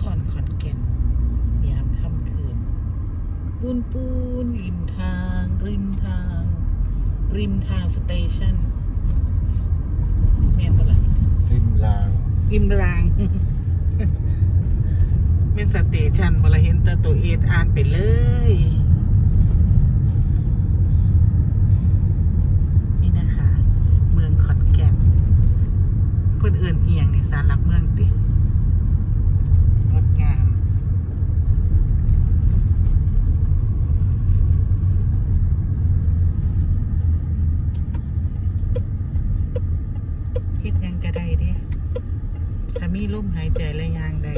ครขอนแก่นยามค่ำคืน ปูนปูนริมทาง ริมทาง ริมทางสเตชันแม่นปะล่ะริมราง ริมรางเม่นสเตชันบ่ลเห็นแต่ตัวเอทอ่านไปเลยเพื่อนเอื่นเอียงในสารหลักเมืองติ มีลมหายใจและยางได้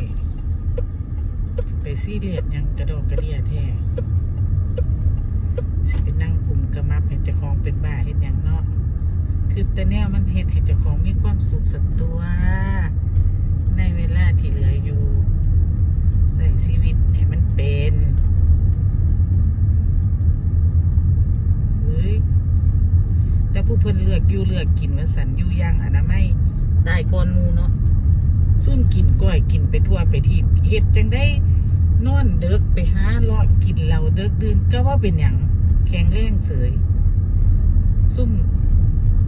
ไปซีเรียสหยังกระโดอกกระเดียแท้สิไปนั่งกลุ่มกระมับให้เจ้าของเป็นบ้าเฮ็ดหยังเนาะคือแต่แนวมันเฮ็ดให้เจ้าของมีความสุขสักตัว ในเวลาที่เหลืออยู่ ใส่ชีวิตให้มันเป็นเฮ้ยแต่ผู้เพิ่นเลือกอยู่เลือกกินว่าสันอยู่ย่างอนามัยได้ก่อนมูเนาะ ซุ่มกินก้อยกินไปทั่วไปที่เฮ็ดจังได้นอนเดึกไปหาเลาะกินเหล้าเดึกดื่นก็ว่าเป็นหยังแข็งแรงเสยซุ่ม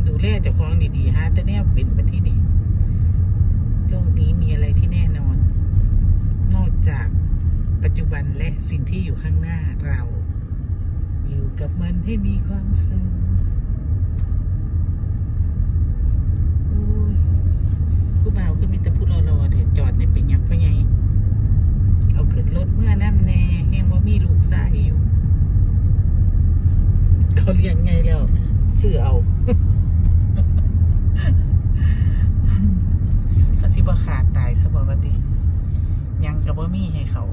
ดูแลเจ้าของดีๆฮะแต่แนวเป็นมาที่นี่โลกนี้มีอะไรที่แน่นอน นอกจากปัจจุบันและสิ่งที่อยู่ข้างหน้าเรา อยู่กับมันให้มีความสุขโอ้ยผู้บ่าวคือมีแต่ผู้ เอาขึ้นรถเมื่อน้ำแน่แห้งว่ามีลูกชายอยู่ เขาเรียงไงแล้วเสื่อเอาเขาชิบ่ขาดตายสบปกติยังกับว่ามีให้เขา